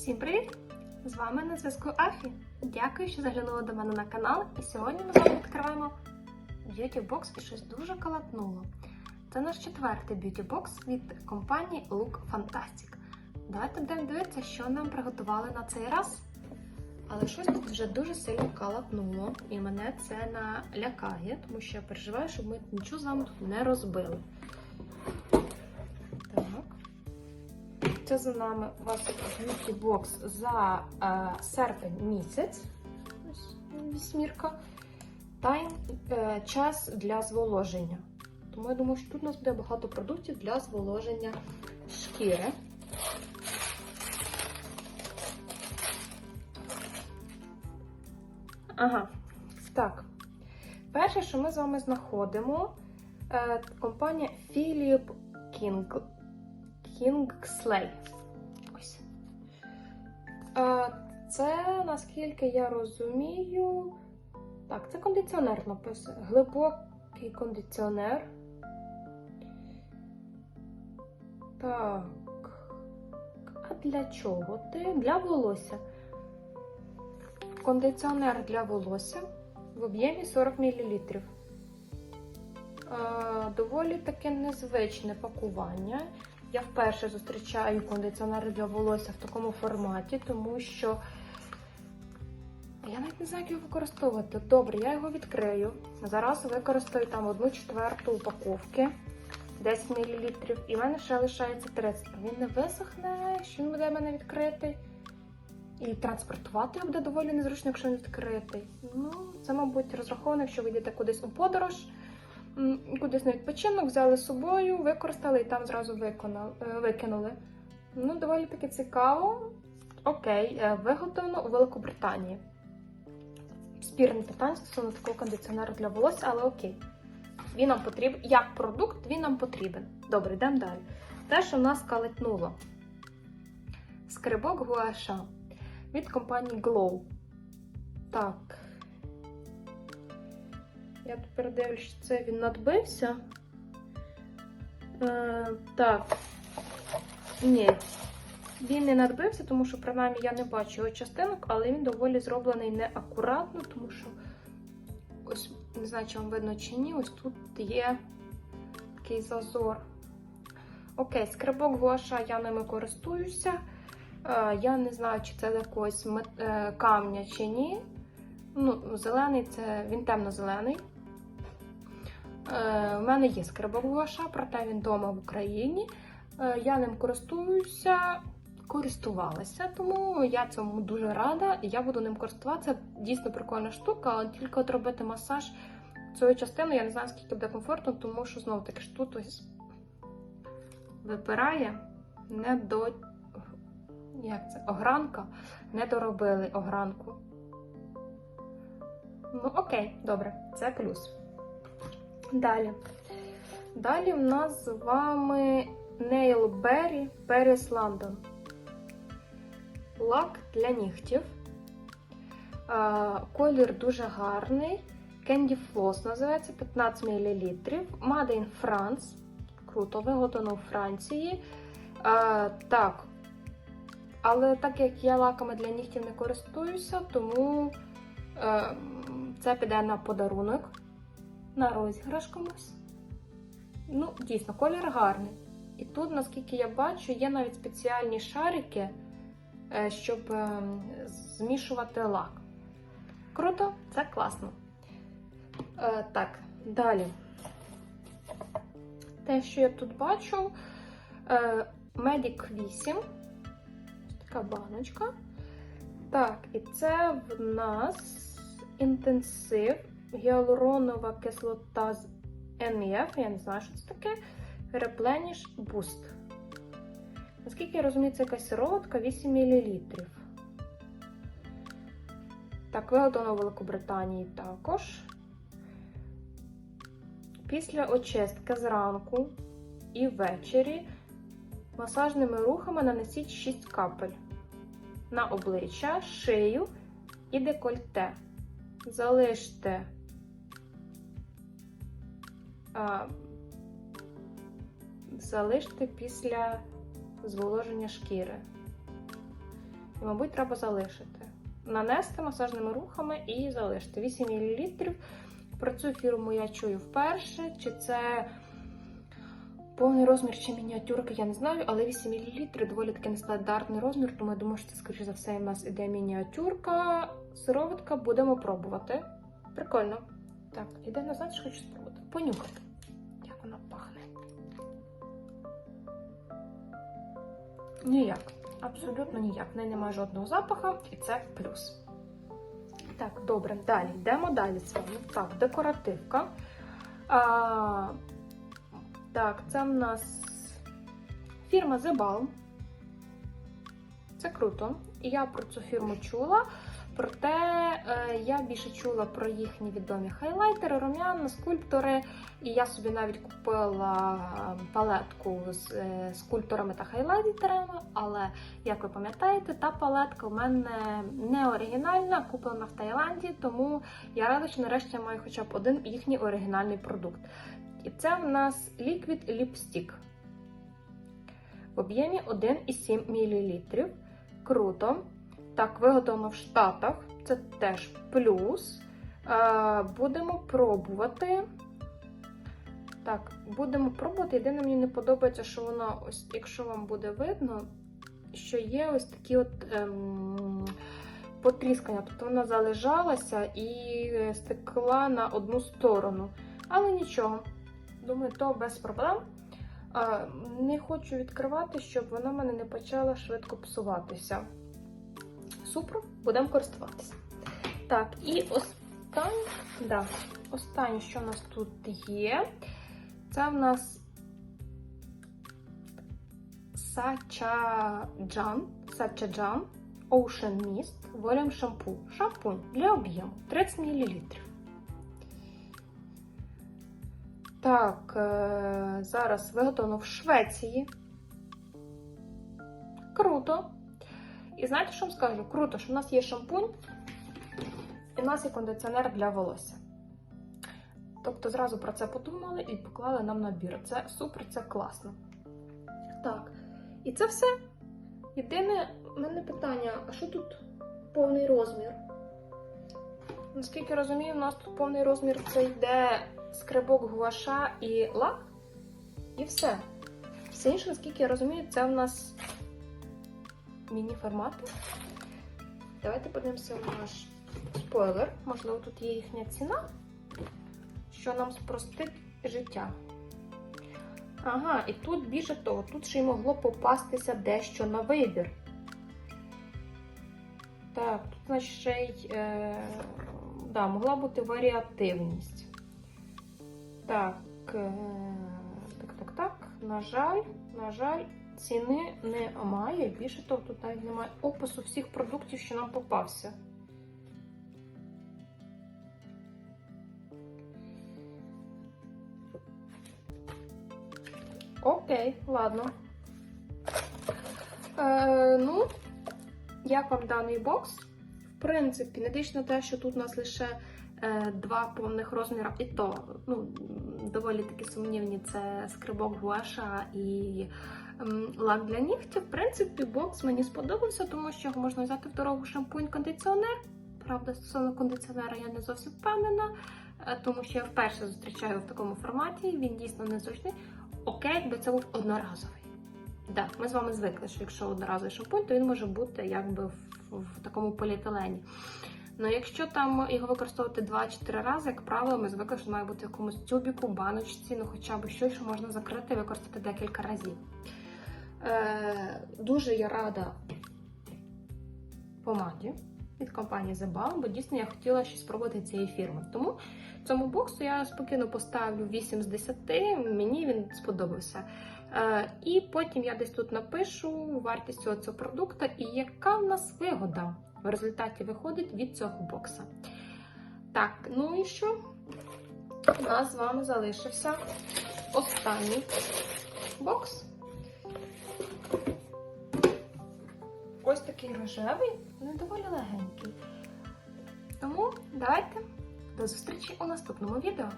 Всім привіт! З вами на зв'язку Афі. Дякую, що заглянули до мене на канал. І сьогодні ми з вами відкриваємо б'юті бокс і щось дуже калатнуло. Це наш четвертий б'юті бокс від компанії Look Fantastic. Давайте будемо дивитися, що нам приготували на цей раз. Але щось тут вже дуже сильно калатнуло, і мене це налякає, тому що я переживаю, щоб ми нічого з вами тут не розбили. Це за нами у вас б'юті бокс за е, серпень місяць. Вісьмірка. Тайм е, час для зволоження. Тому я думаю, що тут у нас буде багато продуктів для зволоження шкіри. Ага, так. Перше, що ми з вами знаходимо, е, компанія Philip King. Kingsley. Ось. Це, наскільки я розумію. Так, це кондиціонер написано. Глибокий кондиціонер. Так. А для чого ти? Для волосся. Кондиціонер для волосся в об'ємі 40 мл. Доволі таке незвичне пакування. Я вперше зустрічаю кондиціонери для волосся в такому форматі, тому що я навіть не знаю, як його використовувати. Добре, я його відкрию. Зараз використаю там одну четверту упаковки 10 мл. І в мене ще лишається 30. Він не висохне, що він буде в мене відкритий. І транспортувати його буде доволі незручно, якщо він відкритий. Ну, це, мабуть, розраховано, якщо ви йдете кудись у подорож, кудись на відпочинок, взяли з собою, використали і там зразу виконали, е, викинули. Ну, доволі таки цікаво. Окей, е, виготовлено у Великобританії. Спірне питання стосовно такого кондиціонеру для волосся, але окей. Він нам потрібен, як продукт, він нам потрібен. Добре, йдемо далі. Те, що в нас калитнуло. Скрибок Гуаша від компанії Glow. Так. Я тепер дивлюсь, що це він надбився. Е, так. Ні. Він не надбився, тому що, принаймні, я не бачу його частинок, але він доволі зроблений неакуратно, тому що ось, не знаю, чи вам видно чи ні, ось тут є такий зазор. Окей, скрибок гуаша я ними користуюся. Е, Я не знаю, чи це якогось е, камня чи ні. Ну, зелений це він темно-зелений. Е, У мене є гуаша, проте він вдома в Україні. Е, Я ним користуюся, користувалася, тому я цьому дуже рада я буду ним користуватися. Дійсно прикольна штука, але тільки от робити масаж цією частиною, я не знаю, скільки буде комфортно, тому що знову таки ж тут ось випирає не до як це? Огранка. Не доробили огранку. Ну, окей, добре, це плюс. Далі. Далі в нас з вами Nail Berry Paris London. Лак для нігтів. Колір дуже гарний. Candy Floss називається 15 мл. Made in France. Круто, виготовлено у Франції. Е, Так. Але так як я лаками для нігтів не користуюся, тому е, це піде на подарунок, на розіграш комусь. Ну, дійсно, колір гарний. І тут, наскільки я бачу, є навіть спеціальні шарики, е, щоб е, змішувати лак. Круто, це класно. Е, так, далі. Те, що я тут бачу, Medic 8. Ось така баночка. Так, і це в нас інтенсив, гіалуронова кислота з НФ, я не знаю, що це таке. Replenish Boost. Наскільки я розумію, це якась сироватка 8 мл. Так, виготовлено в Великобританії також. Після очистки зранку і ввечері масажними рухами нанесіть 6 капель на обличчя, шию і декольте. Залиште залиште після зволоження шкіри. І, мабуть, треба залишити. Нанести масажними рухами і залишити. 8 мл. Про цю фірму я чую вперше. Чи це повний розмір чи мініатюрка, я не знаю, але 8 мл доволі таки нестандартний розмір, тому я думаю, що це, скоріше за все, у нас іде мініатюрка. Сироватка будемо пробувати. Прикольно. Так, єдине, знаєш, що хочу спробувати. Понюхати. Ніяк. Абсолютно ніяк. В неї немає жодного запаху, і це плюс. Так, добре, далі. Йдемо далі з вами. Так, декоративка. А, так, це в нас фірма The Balm. Це круто. І я про цю фірму чула. Проте е, я більше чула про їхні відомі хайлайтери, рум'яна, скульптори. І я собі навіть купила е, палетку з е, скульпторами та хайлайтерами. Але, як ви пам'ятаєте, та палетка в мене не оригінальна, куплена в Таїланді, тому я рада, що нарешті маю хоча б один їхній оригінальний продукт. І це в нас Liquid Lipstick в об'ємі 1,7 мл. Круто. Так, виготовлено в Штатах. Це теж плюс. Е, будемо пробувати. Так, будемо пробувати. Єдине, мені не подобається, що вона, ось, якщо вам буде видно, що є ось такі от ем, потріскання. Тобто вона залежалася і стекла на одну сторону. Але нічого. Думаю, то без проблем. А, не хочу відкривати, щоб вона в мене не почала швидко псуватися. Супер, будемо користуватися. Так, і останнє, да, останнє, що у нас тут є, це в нас Сачаджан, Сачаджан Ocean Mist Volume Shampoo. Шампунь для об'єму 30 мл. Так, е, зараз виготовлено в Швеції. Круто. І знаєте, що вам скажу? Круто, що в нас є шампунь і в нас є кондиціонер для волосся. Тобто зразу про це подумали і поклали нам набір. Це супер, це класно. Так, і це все. Єдине мене питання: а що тут повний розмір? Наскільки розумію, у нас тут повний розмір це йде скрибок гуаша і лак. І все. Все інше, наскільки я розумію, це в нас міні-формати. Давайте подивимося в наш спойлер. Можливо, тут є їхня ціна, що нам спростить життя. Ага, і тут більше того, тут ще й могло попастися дещо на вибір. Так, тут, значить, ще й е, да, могла бути варіативність. Так, е, так, так, так. На жаль, на жаль, ціни немає. Більше того, тут навіть немає опису всіх продуктів, що нам попався. Окей, ладно. Е, ну, як вам даний бокс? В принципі, не дивлячись на те, що тут у нас лише е, два повних розміри, і то ну, доволі такі сумнівні це скрибок гуаша і лак для нігтів. В принципі, бокс мені сподобався, тому що його можна взяти в дорогу шампунь-кондиціонер. Правда, стосовно кондиціонера я не зовсім впевнена, е, тому що я вперше зустрічаю в такому форматі, він дійсно незручний. Окей, якби це був одноразовий. Так, ми з вами звикли, що якщо одноразовий шампунь, то він може бути якби в, в такому поліетилені. Ну, якщо там його використовувати 2-4 рази, як правило, ми звикли, що має бути в якомусь тюбіку, баночці, ну хоча б щось, що можна закрити і використати декілька разів. Е, Дуже я рада помаді від компанії The Balm, бо дійсно я хотіла щось спробувати цієї фірми. Тому цьому боксу я спокійно поставлю 8 з 10, мені він сподобався. Е, і потім я десь тут напишу вартість цього, цього продукту і яка в нас вигода в результаті виходить від цього бокса. Так, ну і що? У нас з вами залишився останній бокс. Ось такий рожевий, не доволі легенький. Тому давайте до зустрічі у наступному відео.